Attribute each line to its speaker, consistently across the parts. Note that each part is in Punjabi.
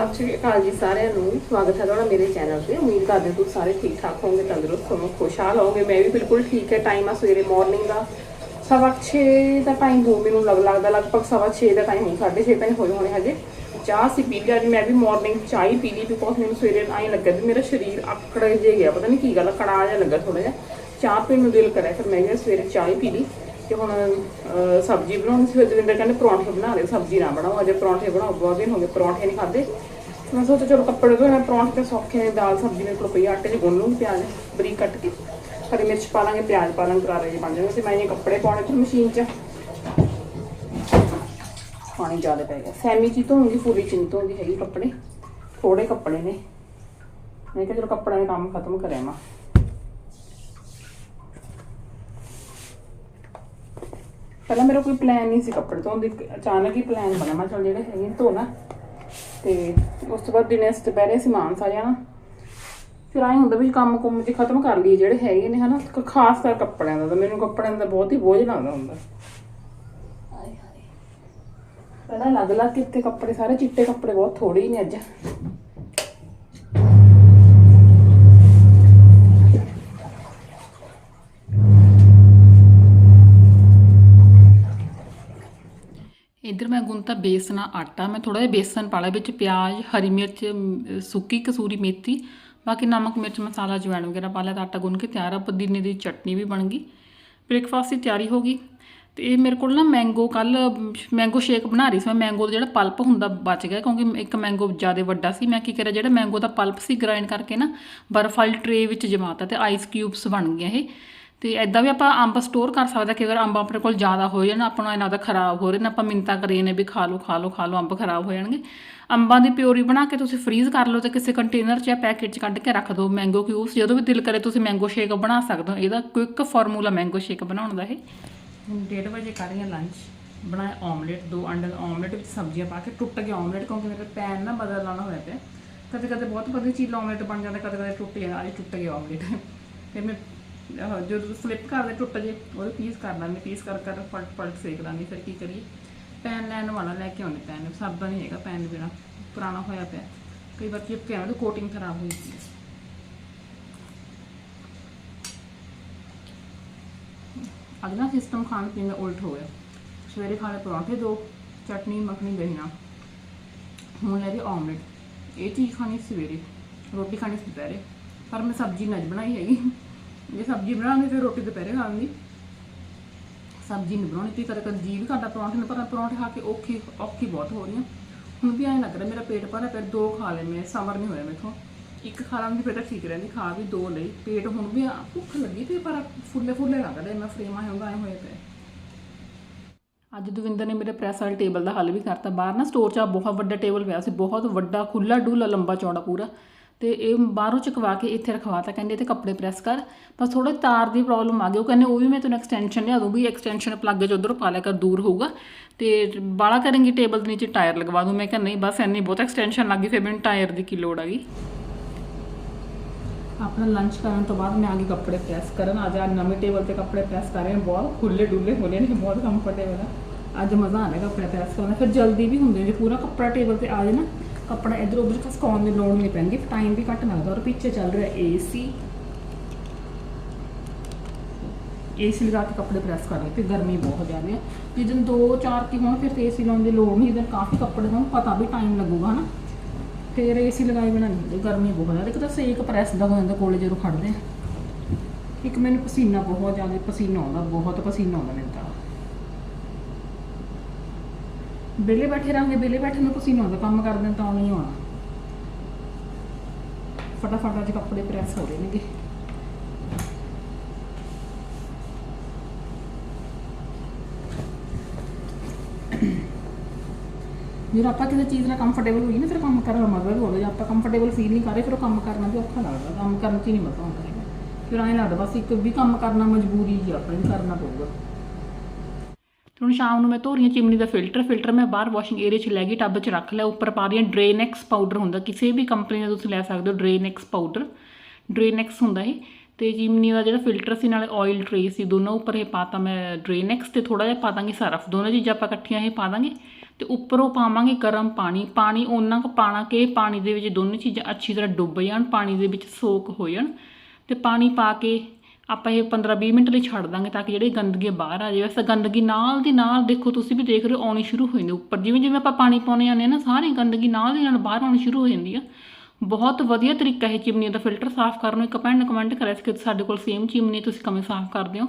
Speaker 1: ਸਤਿ ਸ਼੍ਰੀ ਅਕਾਲ ਜੀ ਸਾਰਿਆਂ ਨੂੰ। ਸਵਾਗਤ ਹੈ ਤੁਹਾਡਾ ਮੇਰੇ ਚੈਨਲ ਤੇ। ਉਮੀਦ ਕਰਦੇ ਹਾਂ ਤੁਸੀਂ ਸਾਰੇ ਠੀਕ ਠਾਕ ਹੋਵੋਗੇ ਤੰਦਰੁਸਤ ਹੋਵੋਗੇ ਖੁਸ਼ਹਾਲ ਹੋਵੋਗੇ। ਮੈਂ ਵੀ ਬਿਲਕੁਲ ਠੀਕ ਹੈ। ਟਾਈਮ ਆ ਸਵੇਰੇ ਮਾਰਨਿੰਗ ਦਾ। ਸਵਾ 6 ਦਾ ਟਾਈਮ ਹੋ ਮੈਨੂੰ ਲੱਗ ਲੱਗਦਾ ਲਗਭਗ ਸਵਾ 6 ਦਾ ਟਾਈਮ ਹੋ 6:30 ਤਾਂ ਨਹੀਂ ਹੋਏ ਹੋਣੇ ਹਜੇ। ਚਾਹ ਸੀ ਪੀ ਲਈ ਮੈਂ ਵੀ ਮਾਰਨਿੰਗ ਚਾਹ ਹੀ ਪੀ ਲਈ ਬਿਕੋਜ਼ ਮੈਨੂੰ ਸਵੇਰੇ ਆਈ ਲੱਗਿਆ ਵੀ ਮੇਰਾ ਸਰੀਰ ਆਕੜ ਜੇ ਗਿਆ। ਪਤਾ ਨਹੀਂ ਕੀ ਗੱਲ ਆ, ਕੜਾ ਜਿਹਾ ਲੱਗਾ ਥੋੜਾ ਜਿਹਾ। ਚਾਹ ਪੀਣ ਨੂੰ ਦਿਲ ਕਰਿਆ ਫਿਰ ਮੈਂ ਕਿਹਾ ਸਵੇਰੇ ਚਾਹ ਹੀ ਪੀ ਲਈ। ਤੇ ਹੁਣ ਸਬਜ਼ੀ ਬਣਾਉਣੀ ਸੀ ਫਿਰ ਕਹਿੰਦੇ ਪਰੌਂਠੇ ਬਣਾ ਲਿਓ ਸਬਜ਼ੀ ਨਾ ਬਣਾਓ, ਅਜੇ ਪਰੌਂਠੇ ਬਣਾਓ, ਬਹੁਤ ਦਿਨ ਹੋ ਗਏ ਪਰੌਂਠੇ ਨਹੀਂ ਖਾਦੇ ਮੈਂ ਸੋਚਿਆ ਚਲੋ ਕੱਪੜੇ ਧੋਣੇ ਪਰੌਂਠੇ ਤੇ ਸੌਖੇ ਨੇ, ਦਾਲ, ਸਬਜ਼ੀ ਨੇ ਕੋਲ ਪਈ ਆਟੇ 'ਚ ਗੁੰਨ ਲੂੰ, ਪਿਆਜ਼ ਬਰੀਕ ਕੱਟ ਕੇ, ਹਰੀ ਮਿਰਚ ਪਾ ਲਾਂਗੇ, ਪਿਆਜ਼ ਪਾ ਲਾਂਗੇ, ਕਰਾਰੇ ਜਿਹੇ ਬਣ ਜਾਣਗੇ ਤੇ ਮੈਂ ਇਹ ਕੱਪੜੇ ਪਾਉਣੇ ਫਿਰ ਮਸ਼ੀਨ 'ਚ। ਪਾਣੀ ਜ਼ਿਆਦਾ ਪੈ ਗਿਆ। ਸੈਮੀ ਚ ਹੀ ਧੋਉਂਗੀ ਪੂਰੀ ਚ ਨਹੀਂ ਹੈਗੀ ਕੱਪੜੇ ਥੋੜੇ ਕੱਪੜੇ ਨੇ। ਮੈਂ ਕਿਹਾ ਚਲੋ ਕੱਪੜਿਆਂ ਦਾ ਕੰਮ ਖਤਮ ਕਰਿਆ ਮੈਂ। ਪਹਿਲਾਂ ਮੇਰਾ ਕੋਈ ਪਲਾਨ ਨਹੀਂ ਸੀ ਕੱਪੜੇ ਧੋਣ ਦੀ। ਅਚਾਨਕ ਹੀ ਪਲਾਨ ਬਣਿਆ ਮੈਂ ਚਲ ਜਿਹੜੇ ਹੈਗੇ ਨੇ ਧੋਣਾ ਤੇ ਉਸ ਤੋਂ ਬਾਅਦ ਦਿਨੇ ਦੁਪਹਿਰੇ ਸਮਾਨ ਸਾ ਜਾਣਾ। ਫਿਰ ਆਏ ਹੁੰਦਾ ਵੀ ਕੰਮ ਕੁੰਮ ਜੀ ਖਤਮ ਕਰ ਲਈਏ ਜਿਹੜੇ ਹੈਗੇ ਨੇ ਹਨਾ ਖਾਸ ਕਰ ਕੱਪੜਿਆਂ ਦਾ ਤਾਂ ਮੈਨੂੰ ਕੱਪੜਿਆਂ ਦਾ ਬਹੁਤ ਹੀ ਬੋਝ ਲੱਗਦਾ ਹੁੰਦਾ। ਪਹਿਲਾਂ ਲੱਗ ਲੱਗ ਕੇ ਇੱਥੇ ਕੱਪੜੇ ਸਾਰੇ ਚਿੱਟੇ ਕੱਪੜੇ ਬਹੁਤ ਥੋੜੇ ਹੀ ਨੇ ਅੱਜ। ਇੱਧਰ ਮੈਂ ਗੁੰਨਤਾ ਬੇਸਨ ਆਟਾ, ਮੈਂ ਥੋੜਾ ਜਿਹਾ ਬੇਸਨ ਪਾ ਲਿਆ, ਵਿੱਚ ਪਿਆਜ਼, ਹਰੀ ਮਿਰਚ ਸੁੱਕੀ ਕਸੂਰੀ ਮੇਥੀ, ਬਾਕੀ ਨਮਕ, ਮਿਰਚ, ਮਸਾਲਾ, ਜਵੈਣ ਵਗੈਰਾ ਪਾ ਲਿਆ ਤਾਂ ਆਟਾ ਗੁੰਨ ਕੇ ਤਿਆਰ ਆ, ਪੁਦੀਨੇ ਦੀ ਚਟਨੀ ਵੀ ਬਣ ਗਈ। ਬ੍ਰੇਕਫਾਸਟ ਦੀ ਤਿਆਰੀ ਹੋ ਗਈ। ਤੇ ਇਹ ਮੇਰੇ ਕੋਲ ਨਾ ਮੈਂਗੋ ਕੱਲ ਮੈਂਗੋ ਸ਼ੇਕ ਬਣਾ ਰਹੀ ਸੀ ਮੈਂ, ਮੈਂਗੋ ਦਾ ਜਿਹੜਾ ਪਲਪ ਹੁੰਦਾ ਬਚ ਗਿਆ, ਕਿਉਂਕਿ ਇੱਕ ਮੈਂਗੋ ਜ਼ਿਆਦਾ ਵੱਡਾ ਸੀ, ਮੈਂ ਕੀ ਕਰਿਆ, ਜਿਹੜਾ ਮੈਂਗੋ ਦਾ ਪਲਪ ਸੀ ਗ੍ਰਾਈਂਡ ਕਰਕੇ ਨਾ ਬਰਫ ਵਾਲੀ ਟਰੇ ਵਿੱਚ ਜਮਾਤਾ ਤੇ ਆਈਸ ਕਿਊਬਸ ਬਣ ਗਏ ਇਹ। ਤੇ ਐਦਾਂ ਵੀ ਆਪਾਂ ਅੰਬ ਸਟੋਰ ਕਰ ਸਕਦੇ ਕਿ ਅਗਰ ਅੰਬ ਆਪਣੇ ਕੋਲ ਜ਼ਿਆਦਾ ਹੋ ਜਾਣ ਆਪਣਾ ਇਹਨਾਂ ਦਾ ਖਰਾਬ ਹੋ ਰਹੇ ਨੇ, ਆਪਾਂ ਮਿੰਤਾ ਕਰੀਏ ਨੇ ਵੀ ਖਾ ਲਓ ਖਾ ਲਓ ਖਾ ਲਓ, ਅੰਬ ਖਰਾਬ ਹੋ ਜਾਣਗੇ। ਅੰਬਾਂ ਦੀ ਪਿਓਰੀ ਬਣਾ ਕੇ ਤੁਸੀਂ ਫ੍ਰੀਜ਼ ਕਰ ਲਓ ਤੇ ਕਿਸੇ ਕੰਟੇਨਰ 'ਚ ਜਾਂ ਪੈਕੇਟ 'ਚ ਕੱਢ ਕੇ ਰੱਖ ਦਿਓ ਮੈਂਗੋ ਕਿਊਬਸ ਜਦੋਂ ਵੀ ਦਿਲ ਕਰੇ ਤੁਸੀਂ ਮੈਂਗੋ ਸ਼ੇਕ ਬਣਾ ਸਕਦੇ ਹੋ। ਇਹਦਾ ਕੁਇਕ ਫਾਰਮੂਲਾ ਮੈਂਗੋ ਸ਼ੇਕ ਬਣਾਉਣ ਦਾ ਇਹ। ਹੁਣ 1:30 ਵਜੇ ਕਰ ਰਹੀ ਹਾਂ ਲੰਚ ਬਣਾਇਆ ਆਮਲੇਟ ਦੋ ਅੰਡੇ ਆਮਲੇਟ ਵਿੱਚ ਸਬਜ਼ੀਆਂ ਪਾ ਕੇ ਟੁੱਟ ਗਿਆ ਆਮਲੇਟ ਕਿਉਂਕਿ ਮੇਰੇ ਪੈਨ ਨਾ ਬਦਲ ਲਾਣਾ ਹੋਇਆ ਪਿਆ। ਕਦੇ ਕਦੇ ਬਹੁਤ ਵਧੀਆ ਚੀਜ਼ ਆਮਲੇਟ ਬਣ ਜਾਂਦਾ ਕਦੇ ਕਦੇ ਟੁੱਟ ਜਾਂਦਾ ਅੱਜ ਟੁੱਟ ਗਿਆ ਆਮਲੇਟ ਫਿਰ ਮੈਂ ਜਦੋਂ ਸਲਿੱਪ ਕਰਦੇ ਟੁੱਟ ਜੇ, ਉਹਦੇ ਪੀਸ ਕਰ ਲਾਂਗੇ ਪੀਸ ਕਰ ਕਰ ਪਲਟ ਪਲਟ ਸੇਕ ਲਾਂਗੇ ਫਿਰ ਕੀ ਕਰੀਏ? ਪੈਨ ਲੈਣ ਵਾਲਾ ਲੈ ਕੇ ਆਉਂਦੇ ਪੈਨ ਸਰਦਾ ਨਹੀਂ ਹੈਗਾ ਪੈਨ ਬਿਨਾ, ਪੁਰਾਣਾ ਹੋਇਆ ਪਿਆ। ਕਈ ਵਾਰ ਚਿਪ ਕੇ ਕੋਟਿੰਗ ਖਰਾਬ ਹੋਈ ਸੀ ਅਗਲਾ ਸਿਸਟਮ ਖਾਣ ਪੀਣ ਦਾ ਉਲਟ ਹੋ ਗਿਆ। ਸਵੇਰੇ ਖਾ ਪਰੌਂਠੇ ਦੋ, ਚਟਨੀ, ਮੱਖਣੀ, ਦਹੀਂ ਨਾਲ। ਹੁਣ ਲੈ ਕੇ ਆਮਲੇਟ ਇਹ ਚੀਜ਼ ਖਾਣੀ ਸਵੇਰੇ, ਰੋਟੀ ਖਾਣੀ ਦੁਪਹਿਰੇ, ਪਰ ਮੈਂ ਸਬਜ਼ੀ ਨਹੀਂ ਬਣਾਈ ਹੈਗੀ। ਜੇ ਸਬਜ਼ੀ ਬਣਾਉਂਗੀ ਫਿਰ ਰੋਟੀ ਦੁਪਹਿਰੇ ਖਾਵਾਂਗੀ। ਸਬਜ਼ੀ ਨਹੀਂ ਬਣਾਉਣੀ ਤੀ ਕਦੇ ਕਦੇ ਜੀ ਵੀ ਕਰਦਾ, ਪਰੌਂਠੇ ਨੂੰ ਪਰ ਪਰੌਂਠੇ ਖਾ ਕੇ ਔਖੀ ਔਖੀ ਬਹੁਤ ਹੋ ਰਹੀ ਆ ਹੁਣ ਵੀ ਐਂ ਲੱਗ ਰਿਹਾ, ਮੇਰਾ ਪੇਟ ਭਰਿਆ ਫਿਰ ਦੋ ਖਾ ਲਏ ਮੈਂ, ਸਮਰ ਨਹੀਂ ਹੋਇਆ ਮੇਥੋਂ। ਇੱਕ ਖਾ ਲਾਂਗੀ ਫਿਰ ਤਾਂ ਠੀਕ ਰਹਿੰਦੀ, ਖਾ ਵੀ ਦੋ ਲਈ। ਪੇਟ ਹੁਣ ਵੀ ਭੁੱਖ ਲੱਗੀ ਤੇ ਪਰ ਫੁੱਲੇ ਫੁੱਲੇ ਲੱਗਦੇ ਮੈਂ ਫਰੇਮਾਂ ਹੁੰਦਾ ਐ ਹੋਏ ਪਏ। ਅੱਜ ਦਵਿੰਦਰ ਨੇ ਮੇਰੇ ਪ੍ਰੈਸ ਵਾਲੇ ਟੇਬਲ ਦਾ ਹੱਲ ਵੀ ਕਰਤਾ। ਬਾਹਰ ਨਾ ਸਟੋਰ 'ਚ ਬਹੁਤ ਵੱਡਾ ਟੇਬਲ ਪਿਆ ਸੀ, ਬਹੁਤ ਵੱਡਾ ਖੁੱਲਾ ਡੂਲਾ ਲੰਬਾ ਚੌੜਾ ਪੂਰਾ। ਤੇ ਇਹ ਬਾਹਰੋਂ ਚਕਵਾ ਕੇ ਇੱਥੇ ਰਖਵਾਤਾ ਕਹਿੰਦੇ ਤੇ ਕੱਪੜੇ ਪ੍ਰੈਸ ਕਰ। ਬਸ ਥੋੜਾ ਤਾਰ ਦੀ ਪ੍ਰੋਬਲਮ ਆ ਗਈ। ਉਹ ਕਹਿੰਦੇ, ਉਹ ਵੀ ਮੈਂ ਤੈਨੂੰ ਐਕਸਟੈਂਸ਼ਨ ਲਿਆ ਦੂੰਗੀ। ਐਕਸਟੈਂਸ਼ਨ ਪਲੱਗ ਚ ਉਧਰੋਂ ਪਾ ਲਿਆ ਕਰ, ਦੂਰ ਹੋਊਗਾ। ਤੇ ਬਾਲਾ ਕਰਾਂਗੀ ਟੇਬਲ ਦੇ ਨੀਚੇ ਟਾਇਰ ਲਗਵਾ ਦੂੰ। ਮੈਂ ਕਿਹਾ, ਨਹੀਂ ਬਸ ਐਨੀ ਬਹੁਤ ਐਕਸਟੈਂਸ਼ਨ ਲੱਗੀ ਫਿਰ ਮੈਨੂੰ ਟਾਇਰ ਦੀ ਕੀ ਲੋੜ ਆ ਗਈ। ਆਪਣਾ ਲੰਚ ਕਰਨ ਤੋਂ ਬਾਅਦ ਮੈਂ ਆ ਗਈ ਕੱਪੜੇ ਪ੍ਰੈਸ ਕਰਨ। ਅੱਜ ਆ ਨਵੇਂ ਟੇਬਲ ਤੇ ਕੱਪੜੇ ਪ੍ਰੈਸ ਕਰ ਰਹੇ ਹਾਂ। ਬਹੁਤ ਖੁੱਲੇ ਡੁੱਲੇ ਹੋਣੇ ਨੇ, ਬਹੁਤ ਕੰਫਰਟੇਬਲ ਆ। ਅੱਜ ਮਜ਼ਾ ਆਣਾ ਕੱਪੜੇ ਪ੍ਰੈਸ ਕਰਨ ਫਿਰ ਜਲਦੀ ਵੀ ਹੁੰਦੇ ਜੇ ਪੂਰਾ ਕੱਪੜਾ ਟੇਬਲ ਤੇ ਆ ਜਾਏ ਨਾ ਕੱਪੜਾ ਇਧਰ ਉਧਰ ਖਸਕਾਉਣ ਦੀ ਲੋੜ ਨਹੀਂ ਪੈਂਦੀ ਟਾਈਮ ਵੀ ਘੱਟ ਲੱਗਦਾ ਔਰ ਪਿੱਛੇ ਚੱਲ ਰਿਹਾ ਏਸੀ ਏਸੀ ਲਗਾ ਕੇ ਕੱਪੜੇ ਪ੍ਰੈਸ ਕਰ ਲਈ ਤੇ ਗਰਮੀ ਬਹੁਤ ਜ਼ਿਆਦਾ ਹੈ ਜਿੱਦਨ 2-4 ਕੀ ਹੋਣ, ਫਿਰ ਤੇ ਏਸੀ ਲਾਉਣ ਦੀ ਲੋੜ ਨਹੀਂ ਇਧਰ ਕਾਫੀ ਕੱਪੜੇ ਨੂੰ ਪਤਾ ਵੀ ਟਾਈਮ ਲੱਗੂਗਾ ਹਨਾ। ਫਿਰ ਏਸੀ ਲਗਾਏ ਬਣਾ ਨਹੀਂ ਗਰਮੀ ਬਹੁਤ ਜ਼ਿਆਦਾ। ਇੱਕ ਤਾਂ ਸੇਕ ਪ੍ਰੈਸ ਦਾ ਹੋ ਜਾਂਦਾ ਕੋਲੇ ਜਦੋਂ ਖੜਦੇ ਇੱਕ ਮੈਨੂੰ ਪਸੀਨਾ ਬਹੁਤ ਜ਼ਿਆਦਾ, ਪਸੀਨਾ ਆਉਂਦਾ, ਬਹੁਤ ਪਸੀਨਾ ਆਉਂਦਾ ਮੈਨੂੰ ਤਾਂ। ਵਿਹਲੇ ਬੈਠੇ ਰਹਾਂਗੇ, ਵਿਹਲੇ ਬੈਠੇ ਨੂੰ ਪਸੀਨਾ ਆਉਂਦਾ, ਕੰਮ ਕਰਦੇ ਹਾਂ ਤਾਂ ਨਹੀਂ ਆਉਣਾ। ਫਟਾਫਟ ਅੱਜ ਕੱਪੜੇ ਪ੍ਰੈਸ ਹੋ ਰਹੇ ਨੇਗੇ। ਜੇ ਆਪਾਂ ਕਿਸੇ ਚੀਜ਼ ਨਾਲ ਕੰਫਰਟੇਬਲ ਹੋਈ ਨਾ, ਫਿਰ ਕੰਮ ਕਰਨ ਦਾ ਮਜ਼ਾ ਵੀ ਆਉਂਦਾ। ਜੇ ਆਪਾਂ ਕੰਫਰਟੇਬਲ ਫੀਲ ਨਹੀਂ ਕਰ ਰਹੇ, ਫਿਰ ਉਹ ਕੰਮ ਕਰਨਾ ਵੀ ਔਖਾ ਲੱਗਦਾ। ਕੰਮ ਕਰਨ 'ਚ ਹੀ ਨਹੀਂ ਮਜ਼ਾ ਆਉਂਦਾ ਹੈਗਾ। ਫਿਰ ਐਂ ਲੱਗਦਾ ਬਸ ਇੱਕ ਵੀ ਕੰਮ ਕਰਨਾ ਮਜਬੂਰੀ ਜੀ ਆਪਣੀ ਵੀ ਕਰਨਾ ਪਊਗਾ। ਤੇ ਹੁਣ ਸ਼ਾਮ ਨੂੰ ਮੈਂ ਧੋ ਰਹੀ ਹਾਂ ਚਿਮਨੀ ਦਾ ਫਿਲਟਰ ਫਿਲਟਰ ਮੈਂ ਬਾਹਰ ਵਾਸ਼ਿੰਗ ਏਰੀਆ 'ਚ ਲੈ ਗਈ, ਟੱਬ 'ਚ ਰੱਖ ਲਿਆ, ਉੱਪਰ ਪਾ ਰਹੀ ਹਾਂ ਡਰੇਨੈਕਸ ਪਾਊਡਰ ਹੁੰਦਾ, ਕਿਸੇ ਵੀ ਕੰਪਨੀ ਦਾ ਤੁਸੀਂ ਲੈ ਸਕਦੇ ਹੋ ਡਰੇਨੈਕਸ ਪਾਊਡਰ ਡਰੇਨੈਕਸ ਹੁੰਦਾ ਇਹ, ਤੇ ਚਿਮਨੀ ਦਾ ਜਿਹੜਾ ਫਿਲਟਰ ਸੀ, ਨਾਲੇ ਆਇਲ ਟਰੇ ਸੀ, ਦੋਨੋਂ ਉੱਪਰ ਇਹ ਪਾਤਾ ਮੈਂ ਡਰੇਨੈਕਸ ਤੇ ਥੋੜਾ ਜਿਹਾ ਪਾ ਦਾਂਗੀ ਸਰਫ, ਦੋਨੋਂ ਚੀਜ਼ਾਂ ਆਪਾਂ ਇਕੱਠੀਆਂ ਇਹ ਪਾ ਦਾਂਗੇ, ਤੇ ਉੱਪਰੋਂ ਪਾਵਾਂਗੇ ਗਰਮ ਪਾਣੀ ਪਾਣੀ ਉਹਨਾਂ ਕੁ ਪਾਣਾ ਕਿ ਪਾਣੀ ਦੇ ਵਿੱਚ ਦੋਨੋਂ ਚੀਜ਼ਾਂ ਅੱਛੀ ਤਰ੍ਹਾਂ ਡੁੱਬ ਜਾਣ, ਪਾਣੀ ਦੇ ਵਿੱਚ ਸੋਕ ਹੋ ਜਾਣ, ਤੇ ਪਾਣੀ ਪਾ ਕੇ ਆਪਾਂ ਇਹ 15-20 ਮਿੰਟ ਲਈ ਛੱਡ ਦਾਂਗੇ ਤਾਂ ਕਿ ਜਿਹੜੀ ਗੰਦਗੀ ਹੈ ਬਾਹਰ ਆ ਜਾਵੇ। ਵੈਸੇ ਗੰਦਗੀ ਨਾਲ ਦੀ ਨਾਲ ਦੇਖੋ, ਤੁਸੀਂ ਵੀ ਦੇਖ ਰਹੇ ਹੋ, ਆਉਣੀ ਸ਼ੁਰੂ ਹੋ ਜਾਂਦੀ ਉੱਪਰ ਜਿਵੇਂ ਜਿਵੇਂ ਆਪਾਂ ਪਾਣੀ ਪਾਉਂਦੇ ਜਾਂਦੇ ਹਾਂ ਨਾ, ਸਾਰੀ ਗੰਦਗੀ ਨਾਲ ਦੀ ਨਾਲ ਬਾਹਰ ਆਉਣੀ ਸ਼ੁਰੂ ਹੋ ਜਾਂਦੀ ਆ। ਬਹੁਤ ਵਧੀਆ ਤਰੀਕਾ ਹੈ ਚਿਮਨੀ ਦਾ ਫਿਲਟਰ ਸਾਫ਼ ਕਰਨ ਨੂੰ। ਇੱਕ ਭੈਣ ਨੇ ਕਮੈਂਟ ਕਰਿਆ ਸੀ ਕਿ ਸਾਡੇ ਕੋਲ ਸੇਮ ਚਿਮਨੀ ਤੁਸੀਂ ਕਿਵੇਂ ਸਾਫ਼ ਕਰਦੇ ਹੋ?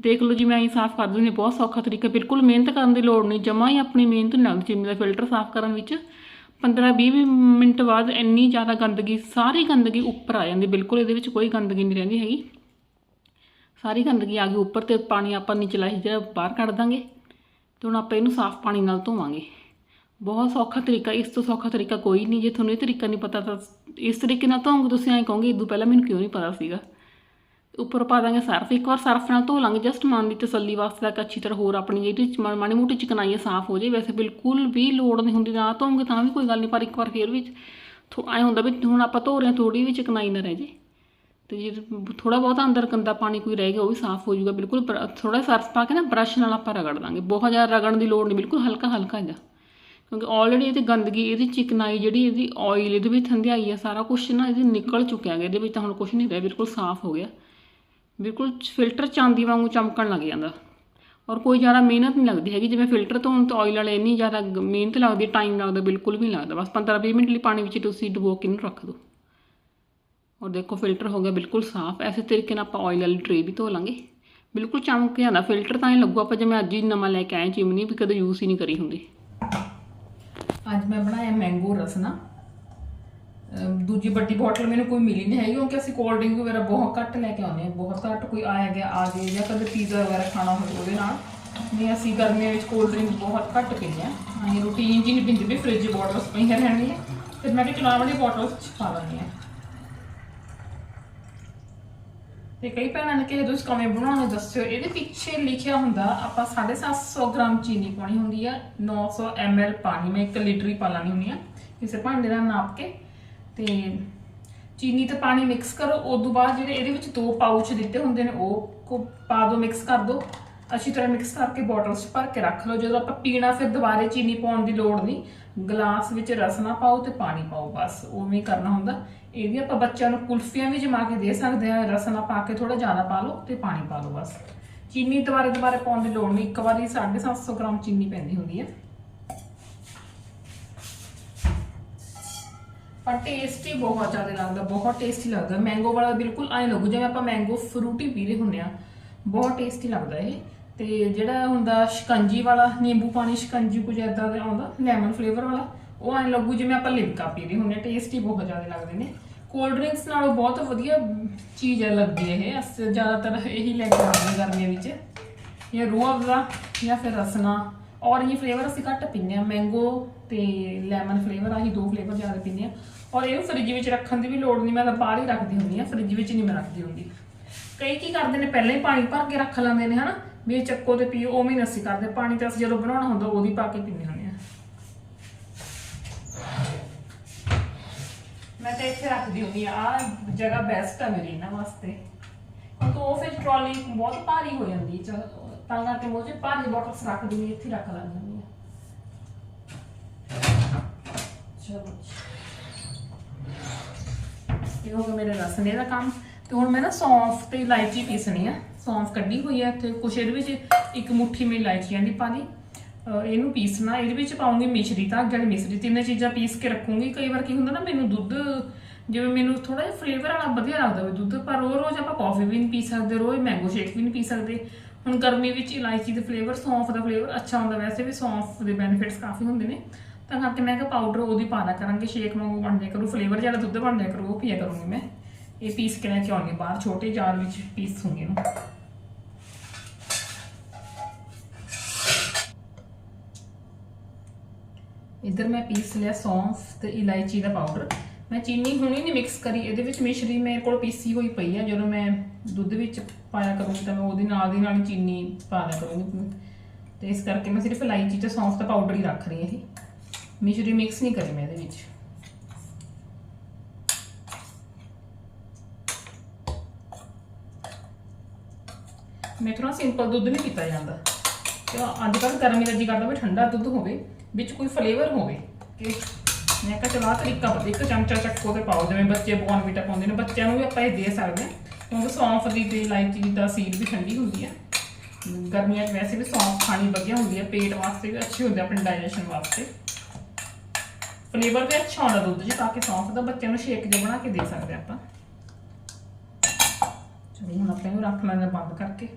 Speaker 1: ਦੇਖ ਲਓ ਜਿਵੇਂ ਅਸੀਂ ਸਾਫ਼ ਕਰਦੇ ਨੇ ਬਹੁਤ ਸੌਖਾ ਤਰੀਕਾ, ਬਿਲਕੁਲ ਮਿਹਨਤ ਕਰਨ ਦੀ ਲੋੜ ਨਹੀਂ। ਜਮਾ ਹੀ ਆਪਣੀ ਮਿਹਨਤ ਨਾਲ ਚਿਮਨੀ ਦਾ ਫਿਲਟਰ ਸਾਫ਼ ਕਰਨ ਵਿੱਚ। 15-20 ਮਿੰਟ ਬਾਅਦ ਇੰਨੀ ਜ਼ਿਆਦਾ ਗੰਦਗੀ, ਸਾਰੀ ਗੰਦਗੀ ਉੱਪਰ ਆ ਜਾਂਦੀ। ਬਿਲਕੁਲ ਇਹਦੇ ਵਿੱਚ ਕੋਈ ਗੰਦਗੀ ਨਹੀਂ ਰਹਿੰਦੀ ਹੈਗੀ। ਸਾਰੀ ਗੰਦਗੀ ਆ ਗਈ, ਉੱਪਰ ਤੇ ਪਾਣੀ ਆਪਾਂ ਨੀਚਲਾ ਹੀ ਜਿਹੜਾ ਬਾਹਰ ਕੱਢ ਦਾਂਗੇ ਤੇ ਹੁਣ ਆਪਾਂ ਇਹਨੂੰ ਸਾਫ਼ ਪਾਣੀ ਨਾਲ ਧੋਵਾਂਗੇ। ਬਹੁਤ ਸੌਖਾ ਤਰੀਕਾ, ਇਸ ਤੋਂ ਸੌਖਾ ਤਰੀਕਾ ਕੋਈ ਨਹੀਂ, ਜੇ ਤੁਹਾਨੂੰ ਇਹ ਤਰੀਕਾ ਨਹੀਂ ਪਤਾ ਤਾਂ ਇਸ ਤਰੀਕੇ ਨਾਲ ਧੋਓਗੇ ਤੁਸੀਂ ਐਂ ਕਹੋਗੇ ਇਦੋਂ ਪਹਿਲਾਂ ਮੈਨੂੰ ਕਿਉਂ ਨਹੀਂ ਪਤਾ ਸੀਗਾ। ਉੱਪਰ ਪਾ ਦਾਂਗੇ ਸਰਫ, ਇੱਕ ਵਾਰ ਸਰਫ ਨਾਲ ਧੋ ਲਾਂਗੇ ਜਸਟ ਮਨ ਦੀ ਤਸੱਲੀ ਵਾਸਤੇ ਤਾਂ ਅੱਛੀ ਤਰ੍ਹਾਂ ਹੋਰ ਆਪਣੀ ਜਿਹੜੀ ਮਾੜੀ ਮੋਟੀ ਚਿਕਨਾਈ ਹੈ ਸਾਫ਼ ਹੋ ਜਾਏ। ਵੈਸੇ ਬਿਲਕੁਲ ਵੀ ਲੋੜ ਨਹੀਂ ਹੁੰਦੀ ਨਾ ਧੋਉਂਗੇ ਤਾਂ ਵੀ ਕੋਈ ਗੱਲ ਨਹੀਂ, ਪਰ ਇੱਕ ਵਾਰ ਫੇਰ ਵੀ ਥੋ, ਐਂ ਹੁੰਦਾ ਵੀ ਹੁਣ ਆਪਾਂ ਧੋ ਰਹੇ ਹਾਂ ਥੋੜੀ ਵੀ ਚਿਕਨਾਈ ਨਾ ਰਹਿ ਜੇ ਤੇ ਜੇ ਥੋੜਾ ਬਹੁਤਾ ਅੰਦਰ ਗੰਦਾ ਪਾਣੀ ਕੋਈ ਰਹਿ ਗਿਆ ਉਹ ਵੀ ਸਾਫ਼ ਹੋ ਜਾਊਗਾ, ਬਿਲਕੁਲ ਥੋੜਾ ਸਰਫ ਪਾ ਕੇ ਨਾ ਬਰਸ਼ ਨਾਲ ਆਪਾਂ ਰਗੜ ਦਾਂਗੇ। ਬਹੁਤ ਜ਼ਿਆਦਾ ਰਗੜਨ ਦੀ ਲੋੜ ਨਹੀਂ, ਬਿਲਕੁਲ ਹਲਕਾ ਹਲਕਾ ਜਿਹਾ। ਕਿਉਂਕਿ ਆਲਰੇਡੀ ਇਹਦੀ ਗੰਦਗੀ, ਇਹਦੀ ਚਿਕਨਾਈ ਜਿਹੜੀ ਇਹਦੀ ਆਇਲ ਇਹਦੇ ਵਿੱਚ ਥੰਧਿਆਈ ਆ, ਸਾਰਾ ਕੁਝ ਨਾ ਇਹਦੀ ਨਿਕਲ ਚੁੱਕਿਆ ਗਿਆ ਇਹਦੇ ਵਿੱਚ ਤਾਂ ਹੁਣ ਕੁਝ ਨਹੀਂ ਰਿਹਾ, ਬਿਲਕੁਲ ਸਾਫ਼ ਹੋ ਗਿਆ। ਬਿਲਕੁਲ ਫਿਲਟਰ ਚਾਂਦੀ ਵਾਂਗੂ ਚਮਕਣ ਲੱਗ ਜਾਂਦਾ। ਔਰ ਕੋਈ ਜ਼ਿਆਦਾ ਮਿਹਨਤ ਨਹੀਂ ਲੱਗਦੀ ਹੈਗੀ, ਜਿਵੇਂ ਫਿਲਟਰ ਧੋਣ ਤੇ ਆਇਲ ਵਾਲੇ ਇੰਨੀ ਜ਼ਿਆਦਾ ਮਿਹਨਤ ਲੱਗਦੀ ਟਾਈਮ ਲੱਗਦਾ, ਬਿਲਕੁਲ ਵੀ ਨਹੀਂ ਲੱਗਦਾ। ਬਸ 15-20 ਮਿੰਟ ਲਈ ਪਾਣੀ ਵਿੱਚ ਤੁਸੀਂ ਡੁਬੋ ਕੇ ਇਹਨੂੰ ਰੱਖ ਦਿਓ। ਔਰ ਦੇਖੋ ਫਿਲਟਰ ਹੋ ਗਿਆ ਬਿਲਕੁਲ ਸਾਫ਼। ਐਸੇ ਤਰੀਕੇ ਨਾਲ ਆਪਾਂ ਆਇਲ ਵਾਲੀ ਟਰੇ ਵੀ ਧੋ ਲਾਂਗੇ। ਬਿਲਕੁਲ ਚਮਕ ਕੇ ਆਉਂਦਾ। ਫਿਲਟਰ ਤਾਂ ਇਹ ਲੱਗੂ, ਆਪਾਂ ਜਿਵੇਂ ਅੱਜ ਹੀ ਨਵਾਂ ਲੈ ਕੇ ਆਏ ਚਿਮਨੀ ਵੀ ਕਦੇ ਯੂਜ਼ ਹੀ ਨਹੀਂ ਕਰੀ ਹੁੰਦੀ। ਅੱਜ ਮੈਂ ਬਣਾਇਆ ਮੈਂਗੋ ਰਸ ਨਾ ਦੂਜੀ ਵੱਡੀ ਬੋਟਲ ਮੈਨੂੰ ਕੋਈ ਮਿਲੀ ਨਹੀਂ ਹੈਗੀ, ਕਿਉਂਕਿ ਅਸੀਂ ਕੋਲਡ ਡਰਿੰਕ ਵਗੈਰਾ ਬਹੁਤ ਘੱਟ ਲੈ ਕੇ ਆਉਂਦੇ ਹਾਂ। ਬਹੁਤ ਘੱਟ ਕੋਈ ਆਇਆ ਗਿਆ, ਆ ਜੇ, ਜਾਂ ਕਦੇ ਪੀਜ਼ਾ ਵਗੈਰਾ ਖਾਣਾ ਹੋਵੇ ਉਹਦੇ ਨਾਲ। ਨਹੀਂ, ਅਸੀਂ ਗਰਮੀਆਂ ਵਿੱਚ ਕੋਲਡ ਡਰਿੰਕ ਬਹੁਤ ਘੱਟ ਪੀਂਦੇ ਹਾਂ। ਅਸੀਂ ਰੂਟੀਨ ਜੀ ਨਹੀਂ ਪੀਂਦੇ ਵੀ ਫ੍ਰਿਜ ਬੋਟਲਸ ਪਈਆਂ ਰਹਿਣਗੀਆਂ। ਫਿਰ ਮੈਂ ਕਿ ਚੁਣਾਵ ਵਾਲੀ ਬੋਟਲਸ ਚ ਪਾ ਲੈਂਦੀ ਹਾਂ। ਤੇ ਕਈ ਭੈਣਾਂ ਨੇ ਕਿਹਾ ਤੁਸੀਂ ਕਿਵੇਂ ਬਣਾਉਣੇ ਦੱਸਿਓ, ਇਹਦੇ ਪਿੱਛੇ ਲਿਖਿਆ ਹੁੰਦਾ, ਆਪਾਂ 750 ਗ੍ਰਾਮ ਚੀਨੀ ਪਾਉਣੀ ਹੁੰਦੀ ਆ 900 ml ਪਾਣੀ, ਮੈਂ 1 ਲੀਟਰ ਹੀ ਪਾ ਲੈਣੀ ਹੁੰਦੀ ਆ, ਕਿਸੇ ਭਾਂਡੇ ਨਾਲ ਨਾਪ ਕੇ, ਤੇ ਚੀਨੀ ਤੇ ਪਾਣੀ ਮਿਕਸ ਕਰੋ ਉਸ ਤੋਂ ਬਾਅਦ ਜਿਹੜੇ ਇਹਦੇ ਵਿੱਚ ਦੋ ਪਾਊਚ ਦਿੱਤੇ ਹੁੰਦੇ ਨੇ, ਉਹ ਕੋ ਪਾ ਦੋ ਮਿਕਸ ਕਰ ਦੋ, ਅੱਛੀ ਤਰ੍ਹਾਂ ਮਿਕਸ ਕਰਕੇ ਬੋਟਲ 'ਚ ਭਰ ਕੇ ਰੱਖ ਲਓ, ਜਦੋਂ ਆਪਾਂ ਪੀਣਾ, ਫਿਰ ਦੁਬਾਰੇ ਚੀਨੀ ਪਾਉਣ ਦੀ ਲੋੜ ਨਹੀਂ ਗਲਾਸ ਵਿੱਚ ਰਸ ਨਾ ਪਾਓ ਤੇ ਪਾਣੀ ਪਾਓ, ਬਸ, ਉਵੇਂ ਕਰਨਾ ਹੁੰਦਾ ਇਹ ਵੀ ਆਪਾਂ ਬੱਚਿਆਂ ਨੂੰ ਕੁਲਫੀਆਂ ਵੀ ਜਮਾ ਕੇ ਦੇ ਸਕਦੇ ਆ ਰਸਨਾ ਪਾ ਕੇ ਥੋੜਾ ਜ਼ਿਆਦਾ ਪਾ ਲਓ ਤੇ ਪਾਣੀ ਪਾ ਲਓ ਬਸ। ਚੀਨੀ ਦੁਬਾਰੇ ਦੁਬਾਰੇ ਪਾਉਣ ਦੀ ਲੋੜ ਨਹੀਂ, ਇੱਕ ਵਾਰੀ 750 ਗ੍ਰਾਮ ਚੀਨੀ ਪੈਂਦੀ ਹੁੰਦੀ ਹੈ ਪਰ ਟੇਸਟੀ ਬਹੁਤ ਜ਼ਿਆਦਾ ਲੱਗਦਾ, ਬਹੁਤ ਟੇਸਟੀ ਲੱਗਦਾ। ਮੈਂਗੋ ਵਾਲਾ ਬਿਲਕੁਲ ਐਂ ਲੱਗੂ ਜਿਵੇਂ ਆਪਾਂ ਮੈਂਗੋ ਫਰੂਟੀ ਪੀ ਰਹੇ ਹੁੰਨੇ ਆ। ਬਹੁਤ ਟੇਸਟੀ ਲੱਗਦਾ ਇਹ। ਤੇ ਜਿਹੜਾ ਹੁੰਦਾ ਸ਼ਿਕੰਜੀ ਵਾਲਾ, ਨਿੰਬੂ ਪਾਣੀ ਸ਼ਿਕੰਜੀ ਕੁਝ ਏਦਾਂ ਦਾ ਆਉਂਦਾ ਲੈਮਨ ਫਲੇਵਰ ਵਾਲਾ ਉਹ ਐਂ ਲੱਗੂ ਜਿਵੇਂ ਆਪਾਂ ਲਿਮਕਾ ਪੀ ਰਹੇ ਹੁੰਨੇ ਟੇਸਟੀ ਬਹੁਤ ਜ਼ਿਆਦਾ ਲੱਗਦੇ ਨੇ। ਕੋਲਡ ਡਰਿੰਕਸ ਨਾਲੋਂ ਬਹੁਤ ਵਧੀਆ ਚੀਜ਼ ਹੈ ਲੱਗਦੀ ਹੈ ਇਹ। ਅਸੀਂ ਜ਼ਿਆਦਾਤਰ ਇਹੀ ਲੈ ਕੇ ਆਉਂਦੇ ਹਾਂ ਗਰਮੀਆਂ ਵਿੱਚ। ਜਾਂ ਰੂਹ ਅਫਜ਼ਾ, ਜਾਂ ਫਿਰ ਰਸਨਾ। ਔਰੇਂਜ ਫਲੇਵਰ ਅਸੀਂ ਘੱਟ ਪੀਂਦੇ ਆ ਮੈਂਗੋ ਤੇ ਲੈਮਨ ਫਲੇਵਰ ਆਹੀ ਦੋ ਫਲੇਵਰ ਜ਼ਿਆਦਾ ਪੀਂਦੇ ਆ ਔਰ ਇਹਨੂੰ ਫ੍ਰਿਜ ਵਿੱਚ ਰੱਖਣ ਦੀ ਵੀ ਲੋੜ ਨਹੀਂ। ਮੈਂ ਤਾਂ ਬਾਹਰ ਹੀ ਰੱਖਦੀ ਹੁੰਦੀ ਆ ਫ੍ਰਿਜ ਵਿੱਚ ਨਹੀਂ ਮੈਂ ਰੱਖਦੀ ਹੁੰਦੀ। ਕਈ ਕੀ ਕਰਦੇ ਨੇ? ਪਹਿਲਾਂ ਹੀ ਪਾਣੀ ਭਰ ਕੇ ਰੱਖ ਲੈਂਦੇ ਨੇ, ਹਨਾ? ਵੀ ਇਹ ਚੱਕੋ ਤੇ ਪੀਓ, ਉਵੇਂ ਨਹੀਂ ਨਸੀ ਕਰਦੇ। ਪਾਣੀ ਤਾਂ ਅਸੀਂ ਜਦੋਂ ਬਣਾਉਣਾ ਹੁੰਦਾ ਉਹਦੀ ਪਾ ਕੇ ਪੀਂਦੇ ਹੁੰਦੇ ਆ ਮੈਂ ਤਾਂ ਇੱਥੇ ਰੱਖਦੀ ਹੁੰਦੀ ਆ, ਆਹ ਜਗ੍ਹਾ ਬੈਸਟ ਆ ਮੇਰੀ ਇਹਨਾਂ ਵਾਸਤੇ। ਕਿਉਂਕਿ ਉਹ ਫਿਰ ਟਰਾਲੀ ਬਹੁਤ ਭਾਰੀ ਹੋ ਜਾਂਦੀ ਹੈ ਤਾਂ ਕਰਕੇ ਮੈਂ ਉਹ 'ਚ ਭਾਰੀ ਬੋਟਲਸ ਰੱਖ ਦਿੰਦੀ ਇੱਥੇ ਰੱਖ ਲੈਂਦੀ ਹੁੰਦੀ ਆ। ਚਲੋ ਇਹ ਹੋ ਗਿਆ ਮੇਰੇ ਰਸਨੇ ਦਾ ਕੰਮ। ਤੇ ਹੁਣ ਮੈਂ ਨਾ ਸੌਂਫ ਤੇ ਇਲਾਇਚੀ ਪੀਸਣੀ ਆ। ਸੌਂਫ ਕੱਢੀ ਹੋਈ ਆ ਇੱਥੇ। ਕੁਛ ਇਹਦੇ ਵਿੱਚ ਇੱਕ ਮੁੱਠੀ ਮੇ ਇਲਾਇਚੀਆਂ ਦੀ ਪਾ ਲਈ। ਅਹ ਇਹਨੂੰ ਪੀਸਣਾ ਇਹਦੇ ਵਿੱਚ ਪਾਉਂਗੀ ਮਿਸ਼ਰੀ ਤਾਂ ਜਿਹੜੀ ਮਿਸ਼ਰੀ ਤਿੰਨੇ ਚੀਜ਼ਾਂ ਪੀਸ ਕੇ ਰੱਖੂੰਗੀ। ਕਈ ਵਾਰ ਕੀ ਹੁੰਦਾ ਨਾ, ਮੈਨੂੰ ਦੁੱਧ, ਜਿਵੇਂ ਮੈਨੂੰ ਥੋੜਾ ਜਿਹਾ ਫਲੇਵਰ ਵਾਲਾ ਵਧੀਆ ਲੱਗਦਾ ਵੀ ਦੁੱਧ, ਪਰ ਰੋਜ਼ ਰੋਜ਼ ਆਪਾਂ ਕਾਫੀ ਵੀ ਨਹੀਂ ਪੀ ਸਕਦੇ, ਰੋਜ਼ ਮੈਂਗੋ ਸ਼ੇਕ ਵੀ ਨਹੀਂ ਪੀ ਸਕਦੇ। ਹੁਣ ਗਰਮੀ ਵਿੱਚ ਇਲਾਇਚੀ ਦੇ ਫਲੇਵਰ ਸੌਂਫ ਦਾ ਫਲੇਵਰ ਅੱਛਾ ਹੁੰਦਾ ਵੈਸੇ ਵੀ, ਸੌਂਫ ਦੇ ਬੈਨੀਫਿਟਸ ਕਾਫੀ ਹੁੰਦੇ ਨੇ। ਤਾਂ ਕਰਕੇ ਮੈਂ ਕਿਹਾ ਪਾਊਡਰ ਉਹਦੀ ਪਾ ਦਿਆ ਕਰਾਂਗੇ ਸ਼ੇਕ ਵਾਂਗੂ ਬਣ ਜਾਇਆ ਕਰੂ ਫਲੇਵਰ ਜਿਹੜਾ ਦੁੱਧ ਬਣ ਜਾਇਆ ਕਰੂ, ਉਹ ਪੀਆ ਕਰੂੰਗੀ ਮੈਂ। ਇਹ ਪੀਸ ਕੇ ਲੈ ਕੇ ਆਉਂਗੀ ਬਾਹਰ, ਛੋਟੇ ਜਾਰ ਵਿੱਚ ਪੀਸੂੰਗੀ ਇਹਨੂੰ। ਇੱਧਰ ਮੈਂ ਪੀਸ ਲਿਆ ਸੌਂਫ ਤੇ ਇਲਾਇਚੀ ਦਾ ਪਾਊਡਰ ਮੈਂ ਚੀਨੀ ਹੁਣੀ ਨਹੀਂ ਮਿਕਸ ਕਰੀ, ਇਹਦੇ ਵਿੱਚ ਮਿਸ਼ਰੀ ਮੇਰੇ ਕੋਲ ਪੀਸੀ ਹੋਈ ਪਈ ਆ, ਜਦੋਂ ਮੈਂ ਦੁੱਧ ਵਿੱਚ ਪਾਇਆ ਕਰੂੰਗੀ ਤਾਂ ਮੈਂ ਉਹਦੇ ਨਾਲ ਦੀ ਨਾਲ ਹੀ ਚੀਨੀ ਪਾ ਦਿਆ ਕਰੂੰਗੀ। ਤੇ ਇਸ ਕਰਕੇ ਮੈਂ ਸਿਰਫ ਇਲਾਇਚੀ ਤੇ ਸੌਂਫ ਦਾ ਪਾਊਡਰ ਹੀ ਰੱਖ ਰਹੀ ਹਾਂ ਇਹ। ਮਿਸ਼ਰੀ ਮਿਕਸ ਨਹੀਂ ਕਰੀ ਮੈਂ ਇਹਦੇ ਵਿੱਚ। ਮੇਰੇ ਤੋਂ ਨਾ ਸਿੰਪਲ ਦੁੱਧ ਨਹੀਂ ਪੀਤਾ ਜਾਂਦਾ। ਤੇ ਅੱਜ ਕੱਲ੍ਹ ਗਰਮੀ ਦਾ ਜੀ ਕਰਦਾ ਵੀ ਠੰਡਾ ਦੁੱਧ ਹੋਵੇ, ਵਿੱਚ ਕੋਈ ਫਲੇਵਰ ਹੋਵੇ ਕਿ ਮੈਂ ਕਿਹਾ ਚਲੋ ਆਹ ਤਰੀਕਾ ਬਤਾ ਇੱਕ ਚਮਚਾ ਚੱਕੋ ਤੇ ਪਾਓ, ਜਿਵੇਂ ਬੱਚੇ ਬੋਨਵੀਟਾ ਪਾਉਂਦੇ ਨੇ, ਬੱਚਿਆਂ ਨੂੰ ਵੀ ਆਪਾਂ ਇਹ ਦੇ ਸਕਦੇ ਹਾਂ। ਕਿਉਂਕਿ ਸੌਂਫ ਦੀ ਤੇ ਇਲਾਇਚੀ ਦਾ ਤਾਸੀਰ ਵੀ ਠੰਡੀ ਹੁੰਦੀ ਹੈ ਗਰਮੀਆਂ 'ਚ ਵੈਸੇ ਵੀ ਸੌਂਫ ਖਾਣੀ ਵਧੀਆ ਹੁੰਦੀ ਹੈ ਪੇਟ ਵਾਸਤੇ ਵੀ ਅੱਛੀ ਹੁੰਦੀ ਹੈ ਆਪਣੇ ਡਾਈਜੈਸ਼ਨ ਵਾਸਤੇ। ਫਲੇਵਰ ਵੀ ਅੱਛਾ ਹੁੰਦਾ ਦੁੱਧ 'ਚ, ਤਾਂ ਕਿ ਸੌਂਫ ਦਾ ਬੱਚਿਆਂ ਨੂੰ ਸ਼ੇਕ ਜਿਹਾ ਬਣਾ ਕੇ ਦੇ ਸਕਦੇ ਆਪਾਂ। ਚਲੋ, ਹੁਣ ਆਪਾਂ ਇਹਨੂੰ ਰੱਖ ਲੈਂਦੇ ਹਾਂ ਬੰਦ ਕਰਕੇ।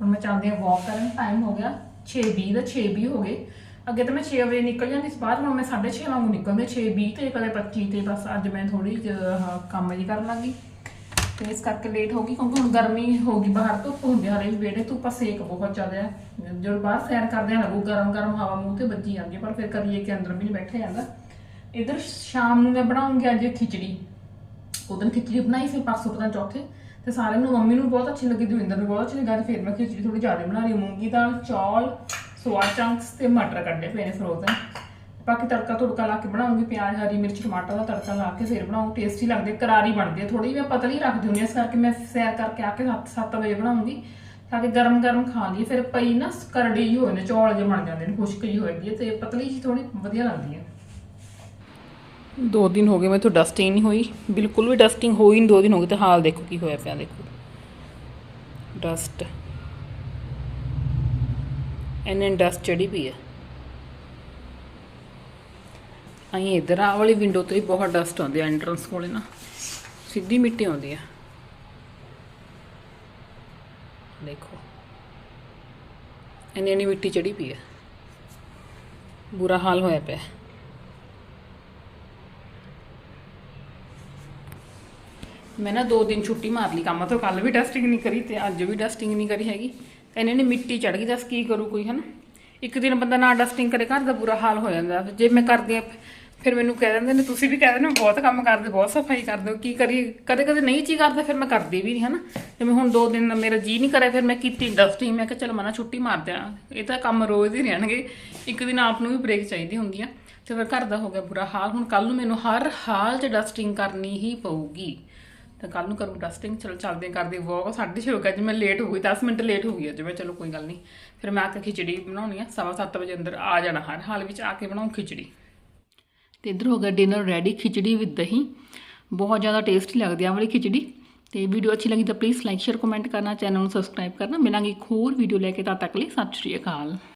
Speaker 1: ਹੁਣ ਮੈਂ ਚੱਲਦੀ ਹਾਂ ਵਾਕ ਕਰਨ ਟਾਈਮ ਹੋ ਗਿਆ 6:20 ਦਾ 6:20 ਹੋ ਗਏ। ਅੱਗੇ ਤਾਂ ਮੈਂ 6 ਵਜੇ ਨਿਕਲ ਜਾਂਦੀ ਸੀ ਬਾਹਰ, ਹੁਣ ਮੈਂ 6:30 ਵਾਂਗੂ ਨਿਕਲਦੀ 6:20 ਤੇ ਕਦੇ 25 ਤੇ ਬਸ ਅੱਜ ਮੈਂ ਥੋੜੀ ਕੰਮ ਜੀ ਕਰਨ ਲੱਗੀ ਤੇ ਇਸ ਕਰਕੇ ਲੇਟ ਹੋ ਗਈ, ਕਿਉਂਕਿ ਹੁਣ ਗਰਮੀ ਹੋ ਗਈ, ਬਾਹਰ ਧੁੱਪ ਹੁੰਦੀ ਹਰੇ ਵੀ ਵਿਹੜੇ ਧੁੱਪਾ ਸੇਕ ਬਹੁਤ ਜ਼ਿਆਦਾ ਹੈ ਜਦੋਂ ਬਾਹਰ ਸੈਰ ਕਰਦੇ ਆ, ਲੱਗੂ ਗਰਮ ਗਰਮ ਹਵਾ ਮੂੰਹ ਤੇ ਵੱਜੀ ਜਾਂਦੀ ਹੈ ਪਰ ਫਿਰ ਕਰੀਏ ਕਿ ਅੰਦਰ ਵੀ ਨਹੀਂ ਬੈਠਿਆ ਜਾਂਦਾ। ਇਧਰ ਸ਼ਾਮ ਨੂੰ ਮੈਂ ਬਣਾਉਂਗੀ ਅੱਜ ਖਿਚੜੀ। ਉਦੋਂ ਖਿਚੜੀ ਬਣਾਈ ਸੀ, ਪਰਸੋਂ ਪਤਾ ਚੌਥੇ। ਤੇ ਸਾਰਿਆਂ ਨੂੰ ਮੰਮੀ ਨੂੰ ਬਹੁਤ ਅੱਛੀ ਲੱਗੀ, ਦਵਿੰਦਰ ਨੂੰ ਬਹੁਤ ਅੱਛੀ ਲੱਗਾ। ਤੇ ਫਿਰ ਮੈਂ ਖਿਚੜੀ ਥੋੜੀ ਜ਼ਿਆਦਾ ਬਣਾ ਲਈ ਮੂੰਗੀ ਦਾਲ, ਚੌਲ, ਸੋਆ ਚੰਕਸ ਤੇ ਮਟਰ ਕੱਢੇ ਪਏ ਨੇ ਫਰੋਜ਼ਨ ਬਾਕੀ ਤੜਕਾ ਤੁੜਕਾ ਲਾ ਕੇ ਬਣਾਉਂਗੀ, ਪਿਆਜ਼, ਹਰੀ ਮਿਰਚ, ਟਮਾਟਰ ਦਾ ਤੜਕਾ ਲਾ ਕੇ ਫਿਰ ਬਣਾਉਂ ਟੇਸਟੀ ਲੱਗਦੇ ਹੈ ਕਰਾਰੀ ਬਣਦੀ ਹੈ। ਥੋੜੀ ਮੈਂ ਪਤਲੀ ਰੱਖਦੀ ਹੁੰਦੀ ਹਾਂ, ਇਸ ਕਰਕੇ ਮੈਂ ਸੈਰ ਕਰਕੇ ਆ ਕੇ 7 ਵਜੇ ਬਣਾਉਂਗੀ, ਤਾਂ ਕਿ ਗਰਮ ਗਰਮ ਖਾ ਲਈਏ। ਫਿਰ ਪਈ ਨਾ ਕਰੜੀ ਜਿਹੀ ਹੋ ਜਾਂਦੇ ਚੌਲ ਜੇ ਬਣ ਜਾਂਦੇ ਨੇ, ਖੁਸ਼ਕ ਜਿਹੀ ਹੋਏਗੀ ਜਾਂਦੀ ਤੇ ਪਤਲੀ ਜਿਹੀ ਥੋੜੀ ਵਧੀਆ ਲੱਗਦੀ ਹੈ। ਦੋ ਦਿਨ ਹੋ ਗਏ ਮੈਂ ਤੋਂ ਡਸਟਿੰਗ ਨਹੀਂ ਹੋਈ। ਬਿਲਕੁਲ ਵੀ ਡਸਟਿੰਗ ਹੋਈ ਨਹੀਂ, ਦੋ ਦਿਨ ਹੋ ਗਏ ਤੇ ਹਾਲ ਦੇਖੋ ਕੀ ਹੋਇਆ ਪਿਆ, ਦੇਖੋ। ਡਸਟ ਇਹਨੇ ਡਸਟ ਚੜੀ ਪਈ ਹੈ ਅਹੀਂ ਇਧਰ ਆ ਵਾਲੀ ਵਿੰਡੋ ਤੋਂ ਹੀ ਬਹੁਤ ਡਸਟ ਆਉਂਦੀ ਹੈ ਐਂਟਰੈਂਸ ਕੋਲੇ ਨਾ। ਸਿੱਧੀ ਮਿੱਟੀ ਆਉਂਦੀ ਹੈ ਦੇਖੋ। ਇੰਨੀ ਇੰਨੀ ਮਿੱਟੀ ਚੜੀ ਪਈ ਹੈ ਬੁਰਾ ਹਾਲ ਹੋਇਆ ਪਿਆ। ਮੈਂ ਨਾ ਦੋ ਦਿਨ ਛੁੱਟੀ ਮਾਰ ਲਈ ਕੰਮ, ਤੋਂ ਕੱਲ ਵੀ ਡਸਟਿੰਗ ਨਹੀਂ ਕਰੀ ਤੇ ਅੱਜ ਵੀ ਡਸਟਿੰਗ ਨਹੀਂ ਕਰੀ ਹੈਗੀ। ਕਹਿੰਦੇ ਨੇ ਮਿੱਟੀ ਚੜ ਗਈ, ਦੱਸ ਕੀ ਕਰੂ ਕੋਈ, ਹਨਾ? ਇੱਕ ਦਿਨ ਬੰਦਾ ਨਾ ਡਸਟਿੰਗ ਕਰੇ, ਘਰ ਦਾ ਬੁਰਾ ਹਾਲ ਹੋ ਜਾਂਦਾ। ਜੇ ਮੈਂ ਕਰਦੀ ਆ ਫਿਰ ਮੈਨੂੰ ਕਹਿ ਦਿੰਦੇ ਨੇ, ਤੁਸੀਂ ਵੀ ਕਹਿ ਦਿੰਦੇ ਹੋ, ਬਹੁਤ ਕੰਮ ਕਰਦੇ, ਬਹੁਤ ਸਫ਼ਾਈ ਕਰਦੇ ਹੋ, ਕੀ ਕਰੀਏ? ਕਦੇ ਕਦੇ ਨਹੀਂ ਚੀ ਕਰਦਾ, ਫਿਰ ਮੈਂ ਕਰਦੀ ਵੀ ਨਹੀਂ, ਹਨਾ? ਮੈਂ ਹੁਣ ਦੋ ਦਿਨ ਮੇਰਾ ਜੀ ਨਹੀਂ ਕਰਿਆ, ਫਿਰ ਮੈਂ ਕੀਤੀ ਡਸਟਿੰਗ ਮੈਂ ਕਿਹਾ ਚਲ ਮਨਾ ਛੁੱਟੀ ਮਾਰ ਦਿਆਂ। ਇਹ ਤਾਂ ਕੰਮ ਰੋਜ਼ ਹੀ ਰਹਿਣਗੇ। ਇੱਕ ਦਿਨ ਆਪ ਨੂੰ ਵੀ ਬ੍ਰੇਕ ਚਾਹੀਦੀ ਹੁੰਦੀ ਆ। ਤੇ ਫਿਰ ਘਰ ਦਾ ਹੋ ਗਿਆ ਬੁਰਾ ਹਾਲ। ਹੁਣ ਕੱਲ ਨੂੰ ਮੈਨੂੰ ਹਰ ਹਾਲ 'ਚ ਡਸਟਿੰਗ ਕਰਨੀ ਹੀ ਪਊਗੀ। ਤਾਂ ਕੱਲ ਨੂੰ ਕਰੂੰ ਡਸਟਿੰਗ ਚਲ ਚੱਲਦੇ ਕਰਦੇ ਵੋਕ 6:30 ਹੋ ਗਿਆ ਅੱਜ ਮੈਂ ਲੇਟ ਹੋ ਗਈ 10 ਮਿੰਟ ਲੇਟ ਹੋ ਗਈ ਅੱਜ, ਮੈਂ ਚਲੋ ਕੋਈ ਗੱਲ ਨਹੀਂ। ਫਿਰ ਮੈਂ ਆ ਕੇ ਖਿਚੜੀ ਬਣਾਉਣੀ ਆ, ਸਵਾ ਸੱਤ ਵਜੇ ਅੰਦਰ ਆ ਜਾਣਾ ਹਰ ਹਾਲ ਵਿੱਚ, ਆ ਕੇ ਬਣਾਉਂ ਖਿਚੜੀ। ਤੇ ਇੱਧਰ ਹੋ ਗਿਆ ਡਿਨਰ ਰੈਡੀ ਖਿਚੜੀ ਵਿਦ ਦਹੀਂ। ਬਹੁਤ ਜ਼ਿਆਦਾ ਟੇਸਟੀ ਲੱਗਦੀ ਆ ਵਾਲੀ ਖਿਚੜੀ। ਤੇ ਵੀਡੀਓ ਅੱਛੀ ਲੱਗੀ ਤਾਂ ਪਲੀਜ਼ ਲਾਈਕ ਸ਼ੇਅਰ ਕਮੈਂਟ ਕਰਨਾ ਚੈਨਲ ਨੂੰ ਸਬਸਕ੍ਰਾਈਬ ਕਰਨਾ। ਮਿਲਾਂਗੇ ਇੱਕ ਹੋਰ ਵੀਡੀਓ ਲੈ ਕੇ, ਤਦ ਤੱਕ ਲਈ ਸਤਿ ਸ਼੍ਰੀ ਅਕਾਲ।